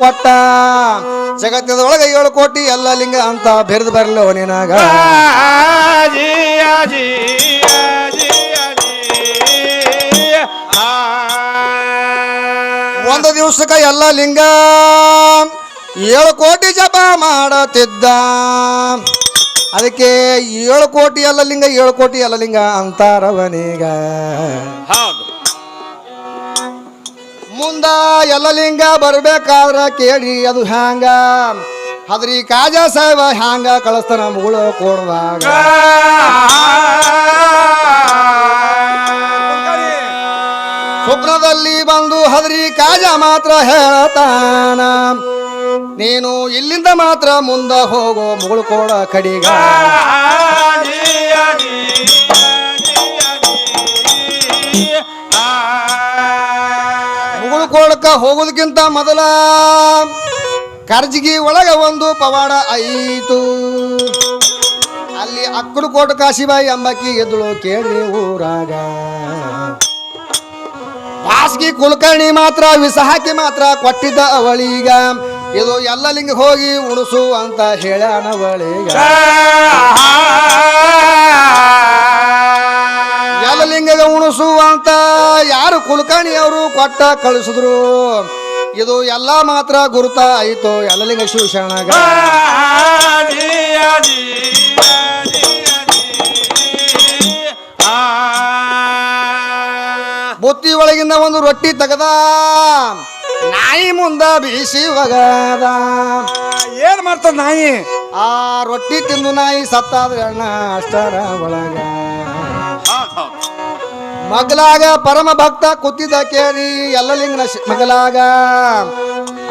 ಕೊಟ್ಟ. ಜಗತ್ತದೊಳಗೆ ಏಳು ಕೋಟಿ ಎಲ್ಲ ಲಿಂಗ ಅಂತ ಬೆರೆದು ಬರಲೋ ನಿನಾಗ. ಒಂದು ದಿವಸಕ್ಕ ಎಲ್ಲ ಲಿಂಗ ಏಳು ಕೋಟಿ ಜಪ ಮಾಡತಿದ್ದ ಅದಕ್ಕೆ ಏಳು ಕೋಟಿ ಎಲ್ಲ ಲಿಂಗ ಏಳು ಕೋಟಿ ಎಲ್ಲ ಲಿಂಗ ಅಂತಾರವನೀಗ ಹೌದು. ಮುಂದ ಎಲ್ಲ ಲಿಂಗ ಬರ್ಬೇಕಾದ್ರ ಕೇಳಿ ಅದು ಹ್ಯಾಂಗ ಅದ್ರಿ ಕಾಜ ಸಾಹೇಬ ಹ್ಯಾಂಗ ಕಳಿಸ್ತಾನ ಮುಗುಳು ಕೊಡುವಾಗ ಸ್ವಪ್ನದಲ್ಲಿ ಬಂದು ಹದ್ರಿ ಕಾಜ ಮಾತ್ರ ಹೇಳತಾನ ನೀನು ಇಲ್ಲಿಂದ ಮಾತ್ರ ಮುಂದ ಹೋಗೋ ಮುಗುಳು ಕೋಡ ಕಡಿಗ ಕೋಡಕ್ಕ ಹೋಗೋದಕ್ಕಿಂತ ಮೊದಲ ಕರ್ಜಿಗಿ ಒಳಗ ಒಂದು ಪವಾಡ ಆಯಿತು. ಅಲ್ಲಿ ಅಕ್ಕಡು ಕೋಟ ಕಾಶಿಬಾಯಿ ಅಂಬಕ್ಕಿ ಎದ್ದಳು ಕೇಳಿ ಊರಾಗ. ಬಾಸ್ಗಿ ಕುಲಕರ್ಣಿ ಮಾತ್ರ, ವಿಸಹಾಕಿ ಮಾತ್ರ ಕೊಟ್ಟಿದ್ದ ಅವಳೀಗ. ಇದು ಎಲ್ಲ ಲಿಂಗ ಹೋಗಿ ಉಣಸು ಅಂತ ಹೇಳ್ಯಾನವಳೀಗ. ಲಿಂಗಗ ಉಣಸು ಅಂತ ಯಾರು ಕುಲಕಾಣಿ ಅವರು ಕೊಟ್ಟ ಕಳಿಸಿದ್ರು. ಇದು ಎಲ್ಲ ಮಾತ್ರ ಗುರುತ ಆಯಿತು. ಎಲ್ಲಲಿಂಗ ಲಿಂಗ ಶಿವಶರಣಗ ಬುತ್ತಿ ಒಳಗಿಂದ ಒಂದು ರೊಟ್ಟಿ ತೆಗದ. ನಾಯಿ ಮುಂದ ಬೀಸಿ ಒಗದ. ಏನ್ ಮಾಡ್ತದ ನಾಯಿ? ಆ ರೊಟ್ಟಿ ತಿಂದು ನಾಯಿ ಸತ್ತಾದ್ರೆ ಅಣ್ಣ ಅಷ್ಟರ ಒಳಗ. ಮಗಲಾಗ ಪರಮ ಭಕ್ತ ಕೂತಿದ್ದ ಕೇರಿ ಎಲ್ಲಲಿಂಗನ ಲಿಂಗ ಮಗಲಾಗ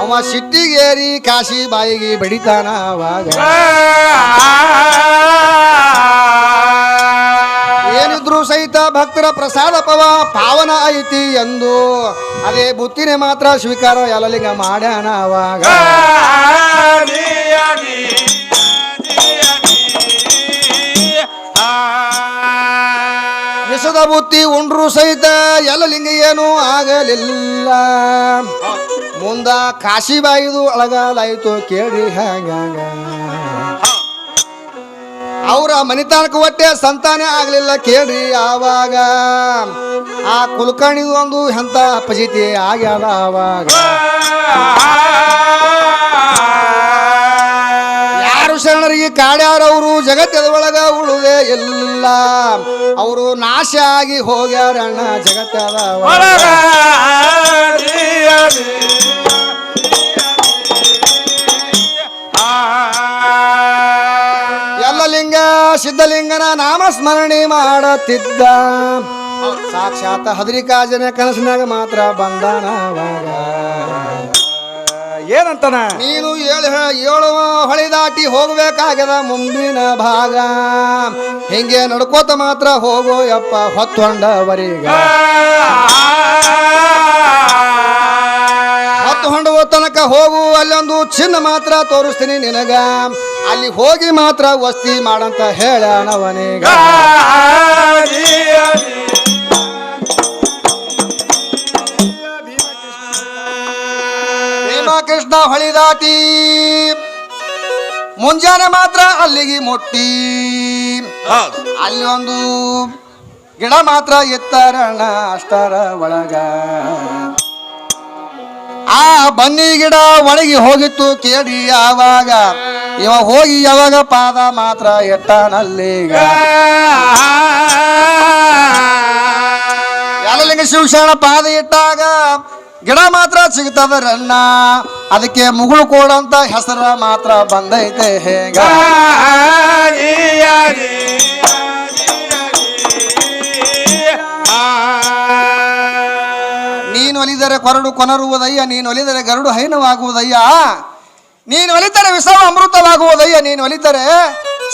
ಅವ ಸಿಟ್ಟಿಗೇರಿ ಕಾಶಿ ಬಾಯಿಗೆ ಬಡಿತಾನ ಅವಾಗ. ಏನಿದ್ರು ಸಹಿತ ಭಕ್ತರ ಪ್ರಸಾದ ಪವ ಪಾವನ ಐತಿ ಎಂದು. ಅದೇ ಬುತ್ತಿನೇ ಮಾತ್ರ ಸ್ವೀಕಾರ ಎಲ್ಲಲಿಂಗ ಮಾಡ್ಯಾನ ಅವಾಗ. ವಿಷದ ಬುತ್ತಿ ಉಂಡ್ರು ಸಹಿತ ಎಲ್ಲ ಲಿಂಗ ಏನು ಆಗಲಿಲ್ಲ. ಮುಂದ ಕಾಶಿ ಬಾಯಿದು ಅಳಗಾಲಾಯ್ತು ಕೇಳಿ ಹ್ಯಾಂಗ ಅವರ ಮನಿತಾನಕ ಒಟ್ಟೆ ಸಂತಾನ ಆಗಲಿಲ್ಲ ಕೇಳ್ರಿ ಆವಾಗ. ಆ ಕುಲಕರ್ಣಿದು ಒಂದು ಎಂತ ಅಪಜಿತಿ ಆಗ್ಯಾದ ಆವಾಗ. ಶರಣರಿಗೆ ಕಾಡ್ಯಾರವರು, ಜಗತ್ತದ ಒಳಗ ಎಲ್ಲ ಅವರು ನಾಶ ಆಗಿ ಹೋಗ್ಯಾರಣ್ಣ, ಜಗತ್ತದ ಒಳಗ. ಎಲ್ಲ ಲಿಂಗ ಸಿದ್ಧಲಿಂಗನ ನಾಮಸ್ಮರಣೆ ಮಾಡುತ್ತಿದ್ದ. ಸಾಕ್ಷಾತ್ ಹದರಿಕಾಜನ ಕನಸಿನಾಗ ಮಾತ್ರ ಬಂದಾನ ಅವಾಗ ಏನಂತಾನ ನೀನು ಏಳು ಏಳು ಹೊಳೆ ದಾಟಿ ಹೋಗ್ಬೇಕಾಗ್ಯದ ಮುಂದಿನ ಭಾಗ ಹಿಂಗೆ ನಡ್ಕೋತ ಮಾತ್ರ ಹೋಗೋ ಯಪ್ಪ ಹೊತ್ತೊಂಡವರೀಗ ಹೊತ್ತು ಹೊಂಡುವ ತನಕ ಹೋಗು ಅಲ್ಲೊಂದು ಚಿನ್ನ ಮಾತ್ರ ತೋರಿಸ್ತೀನಿ ನಿನಗ ಅಲ್ಲಿ ಹೋಗಿ ಮಾತ್ರ ವಸ್ತಿ ಮಾಡಂತ ಹೇಳನವನೀಗ ಭೀಮಕೃಷ್ಣ ಹೊಳಿ ದಾಟಿ ಮುಂಜಾನೆ ಮಾತ್ರ ಅಲ್ಲಿಗೆ ಮುಟ್ಟಿ. ಅಲ್ಲಿ ಒಂದು ಗಿಡ ಮಾತ್ರ ಎತ್ತರಣ ಅಷ್ಟರ ಒಳಗ. ಆ ಬನ್ನಿ ಗಿಡ ಒಳಗೆ ಹೋಗಿತ್ತು ಕೇಳಿ ಯಾವಾಗ? ಇವ ಹೋಗಿ ಯಾವಾಗ ಪಾದ ಮಾತ್ರ ಎಟ್ಟನಲ್ಲಿಗ ಯಲಲಿಂಗ ಶಿವಶರಣ ಪಾದ ಇಟ್ಟಾಗ ಗಿಡ ಮಾತ್ರ ಸಿಗ್ತದರನ್ನ ಅದಕ್ಕೆ ಮುಗುಳು ಕೋಡಂತ ಹೆಸರ ಮಾತ್ರ ಬಂದೈತೆ ಹೇಗ? ನೀನು ಒಲಿದರೆ ಕೊರಡು ಕೊನರುವುದಯ್ಯ ನೀನು ಒಲಿದರೆ ಗರುಡು ಹೈನವಾಗುವುದಯ್ಯ. ನೀನು ಒಲಿತರೆ ವಿಷವ ಅಮೃತವಾಗುವುದಯ್ಯ ನೀನು ಒಲಿತರೆ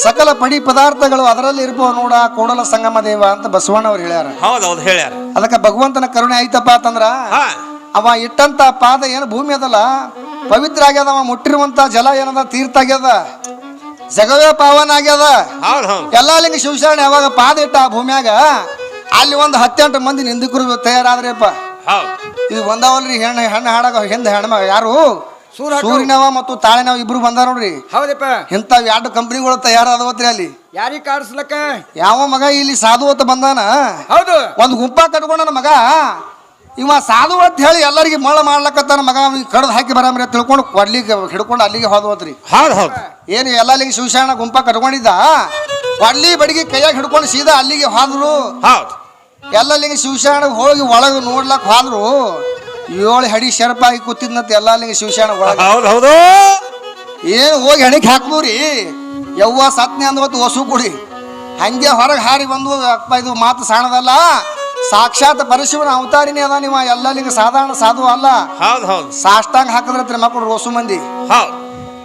ಸಕಲ ಪಡಿ ಪದಾರ್ಥಗಳು ಅದರಲ್ಲಿ ಇರ್ಬೋ ನೋಡ ಕೋಡಲ ಸಂಗಮ ದೇವ ಅಂತ ಬಸವಣ್ಣವ್ರು ಹೇಳ್ಯಾರ. ಹೌದೌದು ಹೇಳ್ಯಾರ. ಅದಕ್ಕೆ ಭಗವಂತನ ಕರುಣೆ ಆಯ್ತಪ್ಪ ಅಂತಂದ್ರ? ಅವ ಇಟ್ಟಂತ ಪಾದ ಏನು ಭೂಮಿ ಅದಲ್ಲ? ಪವಿತ್ರ ಆಗ್ಯದ ಅವ ಮುಟ್ಟಿರುವಂತ ಜಲ ಏನದ? ತೀರ್ಥ ಆಗ್ಯದ ಜಗವೇ ಪಾವನ ಆಗ್ಯದ ಎಲ್ಲಾ ಲಿಂಗ ಶಿವಶರಣ ಯಾವಾಗ ಪಾದ ಇಟ್ಟ ಆ ಭೂಮ್ಯಾಗ ಅಲ್ಲಿ ಒಂದು ಹತ್ತೆಂಟು ಮಂದಿ ನಿಂದಕರು ತಯಾರಾದ್ರೆಪ್ಪ. ಇದು ಬಂದಾವಲ್ರಿ ಹೆಣ್ಣು ಹೆಣ್ಣು ಹಾಡಾಗ ಹಿಂದೆ ಹೆಣ್ಮ ಯಾರು? ಸೂರ್ಯನವ ಮತ್ತು ತಾಳೆನವ ಇಬ್ರು ಬಂದಾರ ನೋಡ್ರಿ. ಹೌದಪ್ಪ. ಇಂಥವ್ ಎರಡು ಕಂಪ್ನಿಗಳು ತಯಾರಾದವತ್ರಿ ಅಲ್ಲಿ. ಯಾರಿಗೆ ಕಾಡಿಸ್ಲಕ್ಕ? ಯಾವ ಮಗ ಇಲ್ಲಿ ಸಾಧು ಅಂತ ಬಂದಾನ? ಹೌದು. ಒಂದು ಗುಂಪ ಕಟ್ಕೊಂಡನ ಮಗ. ಇವ ಸಾಧು ಅಂತ ಹೇಳಿ ಎಲ್ಲರಿಗೆ ಮಳ ಮಾಡ್ಲಕತ್ತಾನ ಮಗ ಕಡ್ದು ಹಾಕಿ ಬರಾಮ್ರಿ ತಿಳ್ಕೊಂಡು ಕೊಡ್ಲಿಕ್ಕೆ ಹಿಡ್ಕೊಂಡು ಅಲ್ಲಿಗೆ ಹೋದ್ರಿ ಹೌದು ಹೌದು. ಏನು ಎಲ್ಲಲ್ಲಿಗೆ ಶಿವಶರಣ ಗುಂಪ ಕಟ್ಕೊಂಡಿದ್ದ ಕೊಡ್ಲಿ ಬಡಿಗೆ ಕೈಯಾಗ ಹಿಡ್ಕೊಂಡು ಸೀದಾ ಅಲ್ಲಿಗೆ ಹೋದ್ರು. ಹೌದು. ಎಲ್ಲಲ್ಲಿಗೆ ಶಿವಶರಣ ಹೋಗಿ ಒಳಗೆ ನೋಡ್ಲಕ್ ಹೋದ್ರು. ಏಳು ಹಡಿ ಶರ್ಪಾಗಿ ಆಗಿ ಕೂತಿದ್ನಂತ ಎಲ್ಲಲ್ಲಿಗೆ ಶಿವಶರಣ ಒಳಗೆ. ಹೌದು ಹೌದು. ಏನು ಹೋಗಿ ಹೆಣಿಗೆ ಹಾಕ್ಬೋರಿ ಯವ್ವ ಸತ್ನೆ ಅಂದ್ವತ್ತು ಹೊಸು ಕುಡಿ. ಹಂಗೆ ಹೊರಗೆ ಹಾರಿ ಬಂದು ಅಪ್ಪ ಇದು ಮಾತು ಸಾಣದಲ್ಲ ಸಾಕ್ಷಾತ್ ಪರಶಿವನ ಅವತಾರಿನೇ ಅದ ನೀವ ಎಲ್ಲ ಲಿಂಗ ಸಾಧಾರಣ ಸಾಧು ಅಲ್ಲ? ಹೌದು ಹೌದು. ಸಾಷ್ಟಾಂಗ ಹಾಕಿದ್ರೆ ಮಕ್ಕಳು ರೋಸು ಮಂದಿ. ಹೌದು.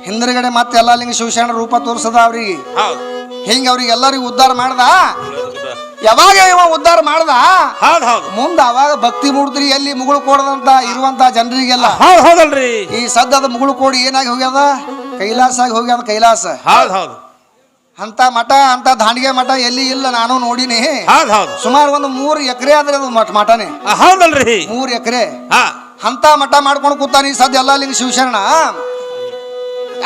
ಹಿಂದ್ಗಡೆ ಮತ್ತೆ ಲಿಂಗ ಶಿವಶರಣ ರೂಪ ತೋರಿಸದ ಅವ್ರಿಗೆ. ಹೌದು. ಹಿಂಗೆ ಅವ್ರಿಗೆ ಎಲ್ಲರಿಗೂ ಉದ್ಧಾರ ಮಾಡ್ದ? ಯಾವಾಗ ಇವ ಉದ್ಧಾರ ಮಾಡ್ದ? ಹೌದು ಹೌದು. ಮುಂದೆ ಅವಾಗ ಭಕ್ತಿ ಮೂಡಿದ್ರಿ ಎಲ್ಲಿ ಮುಗುಳು ಕೊಡದಂತ ಇರುವಂತ ಜನರಿಗೆಲ್ಲ. ಹೌದು ಹೌದಲ್ರಿ. ಈ ಸದ್ದದ ಮುಗುಳು ಕೋಡಿ ಏನಾಗಿ ಹೋಗ್ಯದ? ಕೈಲಾಸ ಆಗಿ ಹೋಗ್ಯದ ಕೈಲಾಸ. ಹೌದು ಹೌದು. ಅಂತ ಮಠ ಅಂತ ದಾಂಡಿಗೆ ಮಠ ಎಲ್ಲಿ ಇಲ್ಲ ನಾನು ನೋಡಿನಿ. ಹೌದು ಹೌದು. ಸುಮಾರು ಒಂದು ಮೂರು ಎಕರೆ ಆದ್ರೆ ಅದು ಮಠ ಮಠನೇ. ಹೌದಲ್ರಿ. ಮೂರು ಎಕರೆ. ಹಾ. ಅಂತ ಮಠ ಮಾಡ್ಕೊಂಡು ಕೂತಾನೆ ಈ ಸದ್ಯ ಎಲ್ಲ ಲಿಂಗ ಶಿವಶರಣ.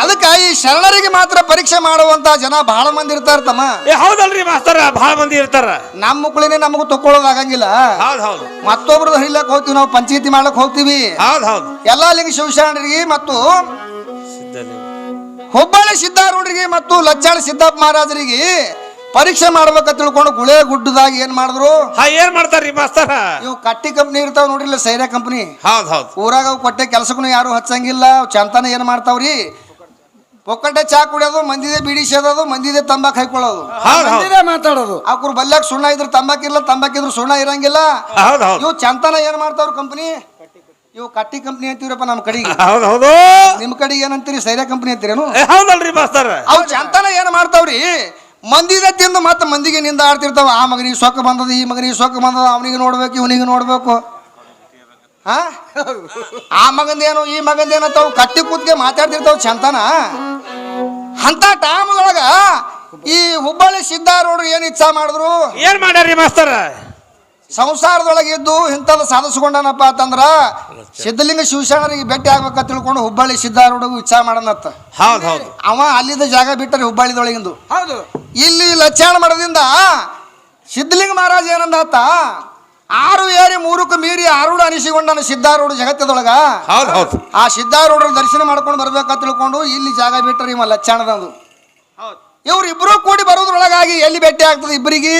ಅದಕ್ಕೆ ಈ ಶರಣರಿಗೆ ಮಾತ್ರ ಪರೀಕ್ಷೆ ಮಾಡುವಂತ ಜನ ಬಹಳ ಮಂದಿ ಇರ್ತಾರ ತಮ್ಮ ಏ ಹೌದಲ್ರಿ ಮಾಸ್ತರ ಬಹಳ ಮಂದಿ ಇರ್ತಾರ. ನಮ್ಮ ಮಕ್ಕಳನ್ನೇ ನಮಗೂ ತಕೊಳ್ಳೋದಾಗಂಗಿಲ್ಲ ಹೌದು ಹೌದು. ಮತ್ತೊಬ್ರದ್ದು ಹಿಡಿಲಕ್ ಹೋಗ್ತೀವಿ ನಾವು ಪಂಚಾಯತಿ ಮಾಡ್ಲಕ್ ಹೋಗ್ತೀವಿ. ಹೌದು ಹೌದು. ಎಲ್ಲಾ ಲಿಂಗ ಶಿವಶರಣರಿಗೆ ಮತ್ತು. ಹುಬ್ಬಳ್ಳಿ ಸಿದ್ದಾರೂಢರಿಗೆ ಮತ್ತು ಲಚ್ಚಾಳ ಸಿದ್ದಪ್ಪ ಮಹಾರಾಜರಿಗೆ ಪರೀಕ್ಷೆ ಮಾಡ್ಬೇಕಂತ ತಿಳ್ಕೊಂಡು ಗುಳೆ ಗುಡ್ಡದಾಗ ಏನ್ ಮಾಡಿದ್ರು? ಹಾ ಏನ್ ಮಾಡ್ತಾರ್ರಿ ಮಾಸ್ತರ? ಇವು ಕಟ್ಟಿ ಕಂಪ್ನಿ ಇರ್ತಾವ ನೋಡಿಲ್ಲ ಸೈರ ಕಂಪ್ನಿ. ಹೌದ್ ಹೌದ್. ಊರಾಗ ಅವು ಕೊಟ್ಟೆ ಕೆಲ್ಸಕ್ಕೂ ಯಾರು ಹಚ್ಚಂಗಿಲ್ಲ ಚಂತನ ಚಂತಾನ ಏನ್ ಮಾಡ್ತಾವ್ರಿ? ಪೊಕ್ಕಟ್ಟೆ ಚಾ ಕುಡಿಯೋದು ಮಂದಿದೆ ಬಿಡಿ ಸೇದೋದು ಮಂದಿದೆ ತಂಬಾಕ್ ಹಾಕೊಳ್ಳೋದು ಮಂದಿದೆ ಮಾತಾಡೋದು. ಅವ್ರು ಬಲ್ಯಾಗ ಸುಣ್ಣ ಇದ್ರ ತಂಬಾಕ್ ತಂಬಾಕಿದ್ರು ಸುಣ್ಣ ಇರಂಗಿಲ್ಲ. ಹೌದು ಹೌದು. ಇವು ಚಂತಾನ ಏನ್ ಮಾಡ್ತಾವ್ರ ಕಂಪ್ನಿ? ಇವು ಕಟ್ಟಿ ಕಂಪ್ನಿ ಅಂತೀವ್ರಪ್ಪ ನಮ್ಮ ಕಡೆಗೆ. ಹೌದು ಹೌದು ನಿಮ್ ಕಡೆಗೆ ಏನಂತೀರಿ? ಸೈರ ಕಂಪ್ನಿ ಅಂತೀರೇನು? ಹೌದಲ್ರಿ ಮಾಸ್ತರ್. ಅವು ಚಂತನ ಏನ್ ಮಾಡ್ತಾವ್ರಿ? ಮಂದಿದ ತಿಂದು ಮತ್ತೆ ಮಂದಿಗೆ ನಿಂದ ಆಡ್ತಿರ್ತಾವ. ಆ ಮಗನಿಗೆ ಸೊಕ್ಕ ಬಂದದ ಈ ಮಗನಿಗೆ ಸೊಕ್ಕ ಬಂದದ ಅವನಿಗೆ ನೋಡ್ಬೇಕು ಇವನಿಗೆ ನೋಡ್ಬೇಕು. ಹಾ? ಆ ಮಗಂದೇನು ಈ ಮಗಂದೇನು ಅಂತ ಕಟ್ಟಿ ಕೂತ್ಗೆ ಮಾತಾಡ್ತಿರ್ತಾವ ಚಂತನ? ಅಂತ ಒಳಗ ಈ ಹುಬ್ಬಳ್ಳಿ ಸಿದ್ದಾರೂಢರು ಏನ್ ಇಚ್ಛಾ ಮಾಡಿದ್ರು? ಏನ್ ಮಾಡ್ಯಾರ್ರಿ ಮಾಸ್ತರ? ಸಂಸಾರದೊಳಗೆ ಇದ್ದು ಇಂಥದ್ದು ಸಾಧಿಸ್ಕೊಂಡನಪ್ಪ ಅಂತಂದ್ರ ಸಿದ್ಧಲಿಂಗ ಶಿವಶರಣರಿಗೆ ಭೇಟಿ ಆಗ್ಬೇಕ ತಿಳ್ಕೊಂಡು ಹುಬ್ಬಳ್ಳಿ ಸಿದ್ದಾರೂಢಗೂ ಇಚ್ಛಾ ಮಾಡನತ್ತ. ಹೌದು ಹೌದು. ಅವ ಅಲ್ಲಿದ್ದ ಜಾಗ ಬಿಟ್ಟರೆ ಹುಬ್ಬಳ್ಳಿದೊಳಗಿಂದು. ಹೌದು. ಇಲ್ಲಿ ಲಚ್ಚಾಣ ಮಾಡದಿಂದ ಸಿದ್ಧಲಿಂಗ ಮಹಾರಾಜ ಏನಂದಾತ ಆರು ಏರಿ ಮೂರಕ್ಕೂ ಮೀರಿ ಆರೂಢ ಅನಿಸಿಕೊಂಡನ ಸಿದ್ಧಾರೂಢ ಜಗತ್ತದೊಳಗ. ಹೌದು ಹೌದು. ಆ ಸಿದ್ಧಾರೂಢರ ದರ್ಶನ ಮಾಡ್ಕೊಂಡು ಬರ್ಬೇಕಂತ ತಿಳ್ಕೊಂಡು ಇಲ್ಲಿ ಜಾಗ ಬಿಟ್ಟರೆ ಇವ ಲಚ್ಚಾಣದಂದು ಇವ್ರಿಬ್ರು ಕೂಡಿ ಬರೋದ್ರೊಳಗಾಗಿ ಎಲ್ಲಿ ಭೇಟಿ ಆಗ್ತದೆ ಇಬ್ಬರಿಗೆ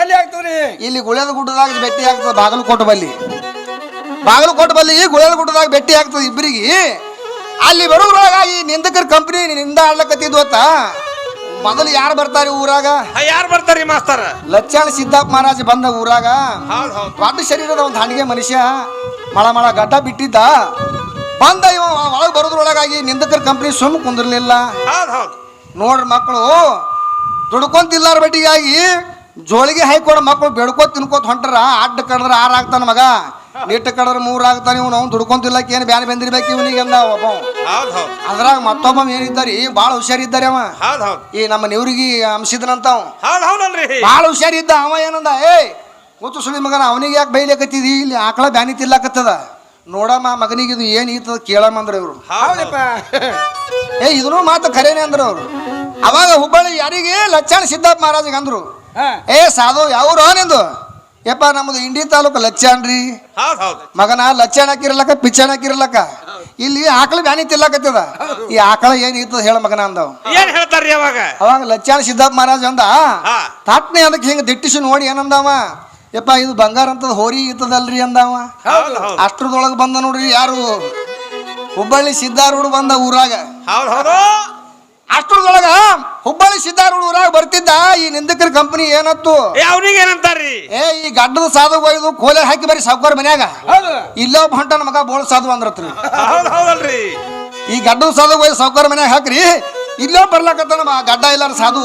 ಎಲ್ಲಿ ಆಗ್ತದ್ರಿ? ಇಲ್ಲಿ ಗುಳೆದ ಗುಡ್ಡದಾಗ ಭೇಟಿ ಆಗ್ತದೆ ಬಾಗಲಕೋಟೆ ಬಲ್ಲಿ. ಬಾಗಲಕೋಟೆ ಬಲ್ಲಿ ಗುಳೆದ ಗುಡ್ಡದಾಗ ಭೇಟಿ ಆಗ್ತದೆ ಇಬ್ಬರಿಗೆ ಅಲ್ಲಿ ಬರೋದ್ರೊಳಗಾಗಿ ನಿಂದಕರ ಕಂಪ್ನಿ ನಿಂದ ಆಡ್ಲಕತ್ತಿದ್ವು ಅಂತ ಮೊದಲು ಯಾರು ಬರ್ತಾರೆ ಊರಾಗ? ಯಾರು ಬರ್ತಾರೆ ಮಾಸ್ತರ? ಲಚ್ಚಾಳ ಸಿದ್ದಾಪ್ ಮಹಾರಾಜ ಬಂದ ಊರಾಗ. ದೊಡ್ಡ ಶರೀರದ ಒಂದು ಹಣಿಗೆ ಮನುಷ್ಯ ಮಳ ಮಳ ಗಡ್ಡ ಬಿಟ್ಟಿದ್ದ. ಬಂದ ಇವ ಒಳಗೆ ಬರೋದ್ರೊಳಗಾಗಿ ನಿಂದಕರ ಕಂಪ್ನಿ ಸುಮ್ಮ ಕುಂದಿರ್ಲಿಲ್ಲ. ನೋಡ್ರಿ ಮಕ್ಕಳು ದುಡ್ಕೊಂತಿಲ್ಲಾರ ಬಟ್ಟಿಗಾಗಿ ಜೋಳಿಗೆ ಹಾಕೊಡ ಮಕ್ಕಳು ಬೆಳ್ಕೋತ ತಿನ್ಕೋತ ಹೊಂಟಾರ ಅಡ್ಡ ಕಡದ್ರ ಆರು ಆಗ್ತಾನ ಮಗ. ನಿಟ್ಟು ಕಡದ್ರ ಮೂರ್ ಆಗ್ತಾನ ಇವ್ನು ಅವ್ನು ದುಡ್ಕೊಂತಿಲ್ಲಕ್ಕೆ ಏನು ಬ್ಯಾನ್ ಬಂದಿರ್ಬೇಕು ಇವನಿಗೆ ಅಂದ ಒಬ್ಬ. ಅದ್ರಾಗ ಮತ್ತೊಬ್ಬ ಏನಿದ್ದಾರಿ ಭಾಳ ಹುಷಾರಿದ್ದಾರೆ ಅವ. ಈ ನಮ್ಮ ನೆವ್ರಿಗೆ ಅಂಶಿದ್ರಂತ ಭಾಳ ಹುಷಾರಿದ್ದ ಅವ ಏನಂದ ಏಯ್ ಕೂತು ಸುಳಿ ಮಗನ ಅವನಿಗೆ ಯಾಕೆ ಬೈಲಿಕತ್ತಿದಿ? ಇಲ್ಲಿ ಆಕಳ ಬ್ಯಾನಿ ತಿಲ್ಲಕತ್ತದ ನೋಡಮ್ಮ ಮಗನಿಗೆ ಇದು ಏನು ಈತದ ಕೇಳಮ್ಮ ಅಂದ್ರೆ ಇವರು. ಹೌದಪ್ಪ. ಏ ಇದನ್ನು ಮಾತು ಖರೇನೆ ಅಂದ್ರು ಅವರು. ಅವಾಗ ಹುಬ್ಬಳ್ಳಿ ಯಾರಿಗೆ ಲಚ್ಚಾಣ ಸಿದ್ದಪ್ಪ ಮಹಾರಾಜಿಗೆ ಅಂದ್ರು. ಏ ಸಾಧು ಯಾವ್ರು ನಿಂದು? ಯಪ್ಪ ನಮ್ದು ಇಂಡಿ ತಾಲೂಕು ಲಚ್ಚಾಣ್ರಿ ಮಗನ ಲಚ್ಚಾಣ ಹಾಕಿರ್ಲಕ್ಕ ಪಿಚ್ಚಾಣ ಹಾಕಿರ್ಲಕ್ಕ. ಇಲ್ಲಿ ಆಕಳ ಬ್ಯಾನಿ ತಿಲ್ಲಕತ್ತದ ಈ ಆಕಳ ಏನ್ ಇರ್ತದ ಹೇಳ ಮಗನ ಅಂದವ್ ಏನ್ ಹೇಳ್ತಾರ್ರಿ ಅವಾಗ? ಅವಾಗ ಲಚ್ಚಾಣ ಸಿದ್ದಪ್ಪ ಮಹಾರಾಜ್ ಅಂದ ತಾಟ್ನೆ ಅದಕ್ಕೆ ಹಿಂಗ ದಿಟ್ಟಿಸಿ ನೋಡಿ ಏನಂದವ ಯಪ್ಪ ಇದು ಬಂಗಾರ ಅಂತದ ಹೋರಿ ಇತ್ತದಲ್ರಿ ಅಂದವ? ಅಷ್ಟ್ರದೊಳಗೆ ಬಂದ ನೋಡ್ರಿ ಯಾರು? ಹುಬ್ಬಳ್ಳಿ ಸಿದ್ದಾರೂಢ ಬಂದ ಊರಾಗ. ಅಷ್ಟ್ರದೊಳಗ ಹುಬ್ಬಳ್ಳಿ ಸಿದ್ದಾರೂಢ ಊರಾಗ ಬರ್ತಿದ್ದ ಈ ನಿಂದಕರ ಕಂಪನಿ ಏನತ್ತು? ಏ ಅವ್ನಿಗೆ ಏನಂತಾರ್ರಿ? ಏ ಈ ಗಡ್ಡದ ಸಾಧು ಒಯ್ದು ಕೋಲೆ ಹಾಕಿ ಬರೀ ಸಾವುಕಾರ ಮನ್ಯಾಗ. ಇಲ್ಲ ಇಲ್ಲೋ ಹೊಂಟ ಮಗ ಬೋಳ್ ಸಾಧು ಅಂದ್ರತ್ರಿ. ಈ ಗಡ್ಡದ ಸಾಧು ಒಯ್ದು ಸಾವುಕಾರ ಮನ್ಯಾಗ ಹಾಕ್ರಿ. ಇಲ್ಲೋ ಬರ್ಲಾಕತ್ತಾನ ಮ- ಗಡ್ಡ ಇಲ್ಲಾರ ಸಾಧು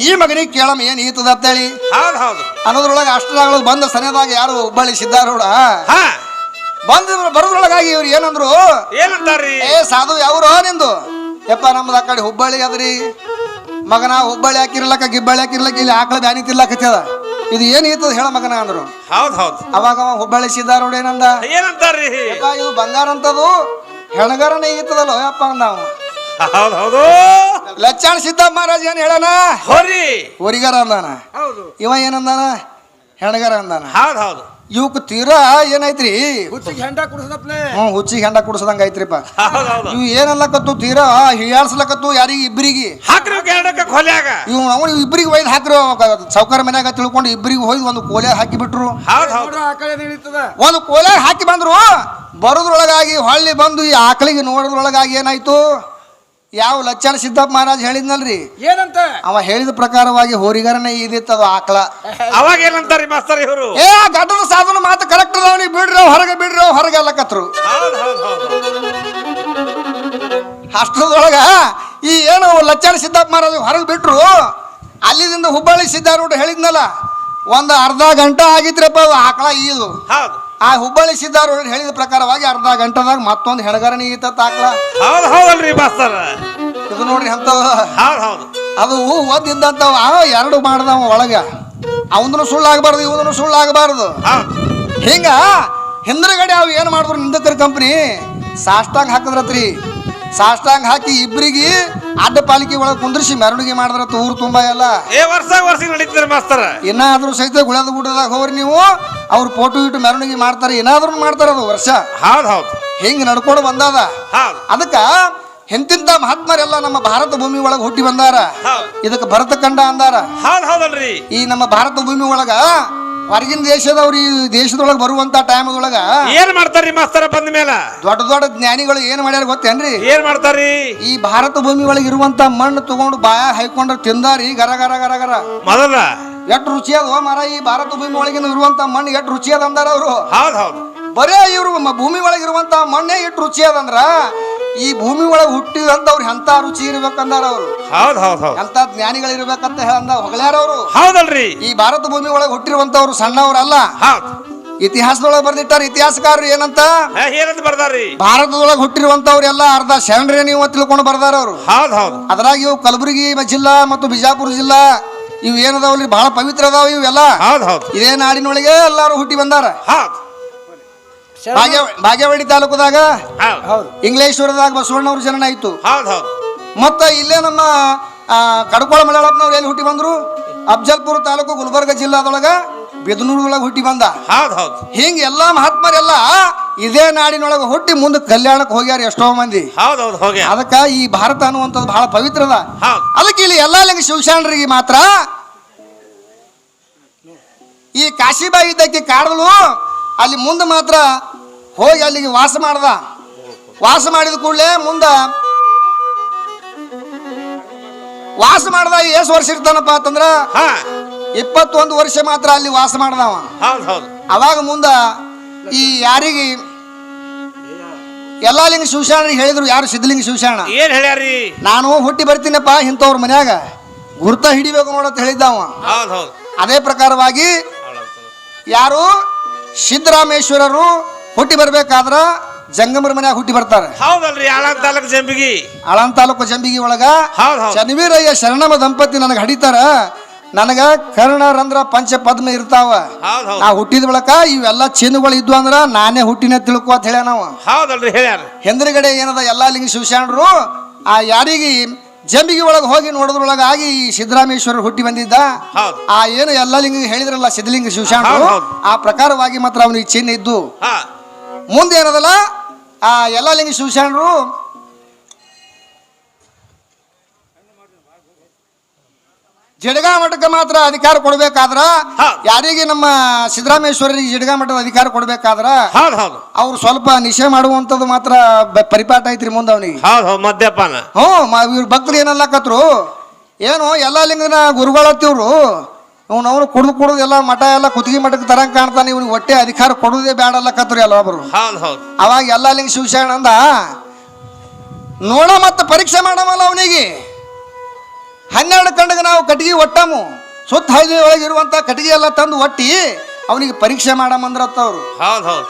ಈ ಮಗನಿಗೆ ಕೇಳಮ್ಮ ಏನ್ ಈತದ ಅಂತೇಳಿ? ಹೌದು ಹೌದು. ಅನ್ನೋದ್ರೊಳಗೆ ಅಷ್ಟರಾಗ ಬಂದ ಸನೇದಾಗ ಯಾರು ಹುಬ್ಬಳ್ಳಿ ಸಿದ್ದಾರೂಢ ಹಾ. ಬಂದ ಬರೋದ್ರೊಳಗಾಗಿ ಇವ್ರು ಏನಂದ್ರು? ಏನಂತಾರ್ರಿ? ಏ ಸಾಧು ಯಾವ್ರು ನಿಂದು? ಯಪ್ಪ ನಮ್ದು ಆ ಕಡೆ ಹುಬ್ಬಳ್ಳಿ ಅದ್ರಿ. ಮಗನ ಹುಬ್ಬಳ್ಳಿ ಹಾಕಿರ್ಲಕ್ಕ ಗಿಬ್ಬಳ್ಳಿ ಹಾಕಿರ್ಲಕ್ಕ ಇಲ್ಲಿ ಆಕಳ ಬ್ಯಾನಿ ತಿರ್ಲಕತ್ತದ. ಇದು ಏನ್ ಈತದ ಹೇಳ ಮಗನ ಅಂದ್ರು? ಹೌದು ಹೌದು. ಅವಾಗ ಅವ ಹುಬ್ಬಳ್ಳಿ ಸಿದ್ದಾರೂಢ ಏನಂದ? ಏನಂತಾರ್ರಿ? ಯಪ್ಪ ಇದು ಬಂಗಾರ ಅಂತದು ಹೆಣಗಾರನೇ ಈತದಲ್ಲ ಯಪ್ಪ ಅಂದಾವ ಹೌದು ಹೌದು. ಲಚ್ಚಾಣ ಸಿದ್ದಪ್ಪ ಮಹಾರಾಜ್ ಏನ್ ಹೇಳನ ಹೋರಿ. ಹೊರಿಗಾರ ಅಂದಾನ. ಹೌದು. ಇವ ಏನಂದಾನ ಹೆಣಗಾರ ಅಂದಾನ. ಹೌದು ಹೌದು. ಇವಕ್ ತೀರಾ ಏನೈತ್ರಿ? ಹುಚ್ಚಿಗೆ ಹೆಂಡ ಕುಡಿಸದಪ್ಲೆ? ಹ್ಞೂ ಹುಚ್ಚಿಗೆ ಹೆಂಡ ಕುಡ್ಸದಂಗ ಐತ್ರಿಪ್ಪ. ಹೌದು ಹೌದು. ಇವ್ ಏನಲ್ಲಕತ್ತು ತೀರಾ? ಹಿಯಾಡ್ಸ್ಲಕತ್ತು ಯಾರಿಗೆ ಇಬ್ಬರಿಗೆ ಹಾಕ್ರಿ ಕೊಲ್ಯಾಗ. ಇವ್ ಅವನು ಇಬ್ಬರಿಗೆ ಒಯ್ದು ಹಾಕ್ರು ಸೌಕರ್ ಮನ್ಯಾಗ ತಿಳ್ಕೊಂಡು ಇಬ್ಬರಿಗೆ ಹೋಗಿ ಒಂದು ಕೋಲೆ ಹಾಕಿ ಬಿಟ್ರು. ಒಂದು ಕೋಲೆ ಹಾಕಿ ಬಂದ್ರು. ಬರೋದ್ರೊಳಗಾಗಿ ಹೊಳ್ಳಿ ಬಂದು ಈ ಆಕಳಿಗೆ ನೋಡೋದ್ರೊಳಗಾಗಿ ಏನಾಯ್ತು? ಯಾವ ಲಕ್ಷಣ ಸಿದ್ದಪ್ಪ ಮಹಾರಾಜ್ ಹೇಳಿದ್ನಲ್ರಿ? ಏನಂತ? ಅವ ಹೇಳಿದ ಪ್ರಕಾರವಾಗಿ ಹೋರಿಗಾರನೇ ಇದಿತ್ತು ಅದು ಆಕಳ. ಅವಾಗ ಏನಂತಾರಿ ಮಾಸ್ತರ್ ಇವರು? ಏ ಆ ಗಡ್ಡದ ಸಾಧನ ಮಾತು ಕರೆಕ್ಟ್ ಅವನಿಗೆ ನೀವು ಬಿಡ್ರಿ ಹೊರಗೆ ಬಿಡ್ರಿ ಹೊರಗೆ ಅಲ್ಲಕತ್ರು ಅಷ್ಟರದೊಳಗ ಈ ಏನು ಲಚ್ಚಾರ ಸಿದ್ದಪ್ಪ ಮಹಾರಾಜ್ ಹೊರಗೆ ಬಿಟ್ರು ಅಲ್ಲಿದಿಂದ ಹುಬ್ಬಳ್ಳಿ ಸಿದ್ಧಾರೂಢ ಹೇಳಿದ್ನಲ್ಲ ಒಂದು ಅರ್ಧ ಗಂಟೆ ಆಗಿದ್ರಪ್ಪ ಅದು ಆಕಳ ಈದು. ಹೌದು. ಆ ಹುಬ್ಬಳ್ಳಿ ಸಿದ್ದಾರೂಢ ಹೇಳಿದ ಪ್ರಕಾರವಾಗಿ ಅರ್ಧ ಗಂಟೆದಾಗ ಮತ್ತೊಂದು ಹೆಣಗರಣಿ ಈತ ತಾಕ್ಲ. ಹೌದು ಹೌದಲ್ರಿ ಮಾಸ್ತರ್. ಇದು ನೋಡ್ರಿ ಅಂತ ಹೌದು ಹೌದು. ಅದು ಒಂದಿಂದಂತವ ಎರಡು ಮಾಡ್ದವ ಒಳಗ. ಅವನು ಸುಳ್ಳಾಗಬಾರ್ದು ಇವನು ಸುಳ್ಳಾಗಬಾರ್ದು. ಹಿಂಗ ಹಿಂದ್ರಗಡೆ ಅವು ಏನು ಮಾಡಿದ್ರು ನಿಂದಕರ್ ಕಂಪ್ನಿ ಸಾಷ್ಟಾಂಗ್ ಹಾಕಿದ್ರತ್ರಿ. ಸಾಷ್ಟಾಂಗ್ ಹಾಕಿ ಇಬ್ರಿಗೆ ಅಡ್ಡ ಪಾಲಿಕೆ ಒಳಗೆ ಕುಂದ್ರಿಸಿ ಮೆರವಣಿಗೆ ಮಾಡಿದ್ರೆ ಊರು ತುಂಬಾ ಎಲ್ಲ. ಏ ವರ್ಷ ವರ್ಷ ನಡೀತಾರೆ ಮಾಸ್ತರ? ಏನಾದ್ರೂ ಸಹಿತ ಗುಳದ ಗುಡ್ಡದಾಗ ಹೋಗ್ರಿ ನೀವು. ಅವ್ರ ಫೋಟೋ ಇಟ್ಟು ಮೆರವಣಿಗೆ ಮಾಡ್ತಾರೆ. ಏನಾದ್ರೂ ಮಾಡ್ತಾರ ಅದು ವರ್ಷ. ಹೌದು ಹೌದು. ಹಿಂಗ್ ನಡ್ಕೊಂಡು ಬಂದಾದ? ಅದಕ್ಕ ಎಂತಿಂತ ಮಹಾತ್ಮರೆಲ್ಲ ನಮ್ಮ ಭಾರತ ಭೂಮಿ ಒಳಗೆ ಹುಟ್ಟಿ ಬಂದಾರ. ಇದಕ್ಕೆ ಭರತ ಕಂಡ ಅಂದಾರ. ಹೌದು ಹೌದಲ್ರಿ. ಈ ನಮ್ಮ ಭಾರತ ಭೂಮಿ ಒಳಗ ಹೊರಗಿನ ದೇಶದವ್ರು ಈ ದೇಶದೊಳಗೆ ಬರುವಂತ ಒಳಗ ಏನ್ ಮಾಡ್ತಾರ್ರಿ ಮಾಸ್ತರ ಬಂದ ಮೇಲೆ? ದೊಡ್ಡ ದೊಡ್ಡ ಜ್ಞಾನಿಗಳು ಏನ್ ಮಾಡ್ಯಾರ ಗೊತ್ತೇನ್ರಿ? ಏನ್ ಮಾಡ್ತಾರ್ರಿ? ಈ ಭಾರತ ಭೂಮಿ ಒಳಗೆ ಇರುವಂತ ಮಣ್ಣು ತಗೊಂಡು ಬಾಯ ಹೈಕೊಂಡ್ರೆ ತಿಂದಾರಿ ಗರ ಗರ ಗರ ಗರ. ಮೊದಲ? ಎಷ್ಟು ರುಚಿಯಾದ ಮಾರ ಈ ಭಾರತ ಭೂಮಿ ಒಳಗಿನ ಇರುವಂತ ಮಣ್ಣು ಎಷ್ಟು ರುಚಿಯಾದ ಅದ ಅಂದಾರ ಅವರು. ಹೌದು ಹೌದು. ಬರೇ ಇವರು ಭೂಮಿ ಒಳಗೆ ಇರುವಂತ ಮಣ್ಣೇ ಇಟ್ಟು ರುಚಿ ಅದಂದ್ರ ಈ ಭೂಮಿ ಒಳಗೆ ಹುಟ್ಟಿದಂತವ್ರು ಎಂತ ರುಚಿ ಇರ್ಬೇಕಂದಾರ ಅವರು? ಹೌದು ಹೌದು ಹೌದು. ಎಂತ ಜ್ಞಾನಿಗಳು ಇರ್ಬೇಕಂತ ಹೇಳಂದ ಹೊಗಳ್ಯಾರ ಅವರು? ಹೌದಲ್ರಿ. ಈ ಭಾರತ ಭೂಮಿ ಒಳಗೆ ಹುಟ್ಟಿರುವಂತವ್ರು ಸಣ್ಣವರಲ್ಲ? ಹೌದು. ಇತಿಹಾಸದೊಳಗೆ ಬರ್ದಿಟ್ಟಾರ ಇತಿಹಾಸಕಾರರು ಏನಂತ? ಏನಂತ ಬರ್ದಾರಿ ಭಾರತದೊಳಗೆ ಹುಟ್ಟಿರುವಂತವ್ರೆಲ್ಲ ಅರ್ಧ ಶರಣರೇ ನೀವು ತಿಳ್ಕೊಂಡು ಬರ್ದಾರ ಅವರು. ಹೌದು ಹೌದು. ಅದ್ರಾಗ ಇವು ಕಲಬುರಗಿ ಜಿಲ್ಲಾ ಮತ್ತು ಬಿಜಾಪುರ ಜಿಲ್ಲಾ ಇವು ಏನದಾವಲ್ರಿ? ಬಹಳ ಪವಿತ್ರ ಅದಾವ ಇವೆಲ್ಲ. ಹೌದು ಹೌದು. ಇದೇ ನಾಡಿನೊಳಗೆ ಎಲ್ಲಾರು ಹುಟ್ಟಿ ಬಂದಾರ. ಹೌದು. ಭಾಗ್ಯ ಭಾಗ್ಯವಾಡಿ ತಾಲೂಕದಾಗ? ಹೌದು. ಇಂಗ್ಲೇಶ್ವರದಾಗ ಬಸವಣ್ಣವ್ರ ಜನನ ಆಯ್ತು. ಹೌದು ಹೌದು. ಮತ್ತ ಇಲ್ಲೇ ನಮ್ಮ ಕಡಕೋಳ ಮಲಯಾಳಪ್ಪನವ್ರು ಎಲ್ಲಿ ಹುಟ್ಟಿ ಬಂದ್ರು? ಅಫ್ಜಲ್ಪುರ ತಾಲೂಕು ಗುಲ್ಬರ್ಗ ಜಿಲ್ಲಾದೊಳಗ ಬೆದನೂರೊಳಗೆ ಹುಟ್ಟಿ ಬಂದ. ಹೌದು ಹೌದು. ಹಿಂಗ ಎಲ್ಲಾ ಮಹಾತ್ಮರೆಲ್ಲ ಇದೇ ನಾಡಿನೊಳಗೆ ಹುಟ್ಟಿ ಮುಂದೆ ಕಲ್ಯಾಣಕ್ಕೆ ಹೋಗ್ಯಾರ ಎಷ್ಟೋ ಮಂದಿ. ಹೌದು ಹೌದು ಹೋಗಿ ಅದಕ್ಕ ಈ ಭಾರತ ಅನ್ನುವಂಥದ್ದು ಬಹಳ ಪವಿತ್ರದ. ಅದಕ್ಕೆ ಇಲ್ಲಿ ಎಲ್ಲಾ ಲಿಂಗ ಶಿವಶಾಣರಿಗೆ ಮಾತ್ರ ಈ ಕಾಶಿಬಾಯಿ ಇದ್ದಕ್ಕೆ ಕಾಡಲು ಅಲ್ಲಿ ಮುಂದೆ ಮಾತ್ರ ಹೋಗಿ ಅಲ್ಲಿಗೆ ವಾಸ ಮಾಡ್ದ. ವಾಸ ಮಾಡಿದ ಕೂಡಲೇ ಮುಂದ ವಾಸ ಮಾಡ್ದ ಎಷ್ಟು ವರ್ಷ ಇರ್ತಾನಪ್ಪ ಅಂತಂದ್ರ ಹಾ. ಇಪ್ಪತ್ತೊಂದು ವರ್ಷ ಮಾತ್ರ ಅಲ್ಲಿ ವಾಸ ಮಾಡ್ದವ ಅವಾಗ ಮುಂದ ಈ ಯಾರಿಗೆ ಎಲ್ಲಾ ಲಿಂಗ ಶಿವಶಾರಣ ಹೇಳಿದ್ರು ಯಾರು ಸಿದ್ಧಲಿಂಗ ಶಿವಶಾಣ ಏನ್ ಹೇಳ್ಯಾರಿ? ನಾನು ಹುಟ್ಟಿ ಬರ್ತೀನಪ್ಪ ಇಂಥವ್ರ ಮನ್ಯಾಗ. ಗುರ್ತ ಹಿಡಿಬೇಕು ನೋಡತ್ ಹೇಳಿದ್ದವ ಅದೇ ಪ್ರಕಾರವಾಗಿ ಯಾರು ಸಿದ್ದರಾಮೇಶ್ವರರು ಹುಟ್ಟಿ ಬರ್ಬೇಕಾದ್ರ ಜಂಗಮರ ಮನ್ಯಾಗ ಹುಟ್ಟಿ ಬರ್ತಾರೆ. ಹೌದಲ್ರಿ ಆಳಂ ತಾಲೂಕು ಜಂಬಿಗಿ. ಆಳಂದ ತಾಲೂಕು ಜಂಬಿಗಿ ಒಳಗ ಹೌದು ಶರಣಮ ದಂಪತಿ ನನಗೆ ಹಡಿತಾರ. ನನಗ ಕರ್ಣ ರಂಧ್ರ ಪಂಚ ಪದ್ಮ ಇರ್ತಾವ. ಹೌದು ಹೌದು. ನಾ ಹುಟ್ಟಿದ ಬಳಕ ಇವೆಲ್ಲ ಚಿನ್ನಗಳು ಇದ್ವು ಅಂದ್ರ ನಾನೇ ಹುಟ್ಟಿನ ತಿಳ್ಕೊ ಅಂತ ಹೇಳ್ಯ ನಾವು ಹೌದಲ್ರಿ ಹೇಳ್ಯಾರ. ಹಿಂದ್ರಗಡೆ ಏನದ ಎಲ್ಲಾ ಲಿಂಗ ಶಿವಶಾಣರು ಆ ಯಾರಿಗೆ ಜಂಬಿಗೆ ಒಳಗೆ ಹೋಗಿ ನೋಡಿದ್ರೊಳಗ ಆಗಿ ಈ ಸಿದ್ದರಾಮೇಶ್ವರ ಹುಟ್ಟಿ ಬಂದಿದ್ದ. ಹೌದು. ಆ ಏನು ಎಲ್ಲ ಲಿಂಗ ಹೇಳಿದ್ರಲ್ಲ ಸಿದ್ಧಲಿಂಗ ಶಿವಶಾಣರು ಹೌದ್ ಹೌದ್. ಆ ಪ್ರಕಾರವಾಗಿ ಮಾತ್ರ ಅವನಿಗೆ ಚಿಹ್ನೆ ಇದ್ದು. ಹಾ. ಮುಂದೆ ಏನದಲ್ಲ ಆ ಎಲ್ಲ ಲಿಂಗ ಶಿವಶರಣರು. ಜಡಗಾ ಮಠಕ್ಕೆ ಮಾತ್ರ ಅಧಿಕಾರ ಕೊಡ್ಬೇಕಾದ್ರ ಯಾರಿಗೆ ನಮ್ಮ ಸಿದ್ದರಾಮೇಶ್ವರರಿಗೆ ಜಡಗಾ ಮಠದ ಅಧಿಕಾರ ಕೊಡ್ಬೇಕಾದ್ರ ಅವ್ರು ಸ್ವಲ್ಪ ನಿಷೇಧ ಮಾಡುವಂತದ್ದು ಮಾತ್ರ ಪರಿಪಾಠ ಐತ್ರಿ ಮುಂದೆ ಅವನಿಗೆ. ಮದ್ಯಪಾನ. ಹ್ಞೂ ಇವ್ರ ಭಕ್ತರು ಏನಲ್ಲಕತ್ರು ಏನು ಎಲ್ಲ ಲಿಂಗನ ಗುರುಗಳತ್ತಿವ್ರು ಅವನು ಕುಡಿದು ಕುಡಿದು ಎಲ್ಲ ಮಠ ಎಲ್ಲ ಕುತ್ತಿಗೆ ಮಠಕ್ಕೆ ತರಂಗ್ ಕಾಣ್ತಾನೆ ಇವ್ನಿಗೆ ಹೊಟ್ಟೆ ಅಧಿಕಾರ ಕೊಡೋದೇ ಬೇಡ ಅಲ್ಲಕತ್ರು ಅಲ್ವಾ ಒಬ್ರು. ಹೌದು ಹೌದು. ಅವಾಗ ಎಲ್ಲ ಲಿಂಗ ಶಿವಶರಣ ಅಂದ ನೋಡ ಮತ್ತೆ ಪರೀಕ್ಷೆ ಮಾಡಮಲ್ಲ ಅವನಿಗೆ. ಹನ್ನೆರಡು ಕಂಡಗೆ ನಾವು ಕಟ್ಟಿಗೆ ಒಟ್ಟಮು. ಸುತ್ತ ಹೈವೇ ಒಳಗೆ ಇರುವಂತ ಕಟ್ಟಿಗೆ ಎಲ್ಲ ತಂದು ಒಟ್ಟಿ ಅವನಿಗೆ ಪರೀಕ್ಷೆ ಮಾಡಮಂದ್ರತ್ತ ಅವ್ರು. ಹೌದು ಹೌದು.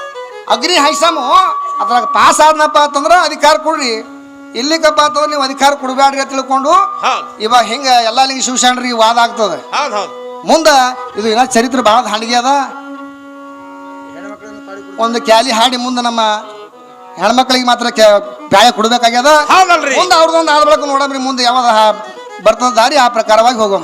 ಅಗ್ನಿ ಹೈಸಮು ಅದ್ರಾಗ ಪಾಸ್ ಆದ್ನಪ್ಪ ಅಂತಂದ್ರ ಅಧಿಕಾರ ಕೊಡ್ರಿ. ಇಲ್ಲಿಗಪ್ಪ ಅಂತಂದ್ರೆ ನೀವು ಅಧಿಕಾರ ಕೊಡಬೇಡ್ರಿ ತಿಳ್ಕೊಂಡು ಇವಾಗ ಹಿಂಗ ಎಲ್ಲ ಲಿಂಗ ಶಿವಶರಣರಿಗೆ ವಾದ ಆಗ್ತದೆ. ಹೌದು ಹೌದು. ಮುಂದ ಇದು ಏನ ಚರಿತ್ರೆ ಬಹಳ ಹಾಡಿಗೆ ಅದ. ಒಂದು ಕ್ಯಾಲಿ ಹಾಡಿ ಮುಂದೆ ನಮ್ಮ ಹೆಣ್ಮಕ್ಳಿಗೆ ಮಾತ್ರ ಬ್ಯಾಯ ಕೊಡ್ಬೇಕಾಗ್ಯದ. ಮುಂದೆ ಅವ್ರದೊಂದು ಆದ ಬಳಕ ನೋಡಮ್ರಿ ಮುಂದೆ ಯಾವಾಗ ಬರ್ತದ ದಾರಿ ಆ ಪ್ರಕಾರವಾಗಿ ಹೋಗೋಣ.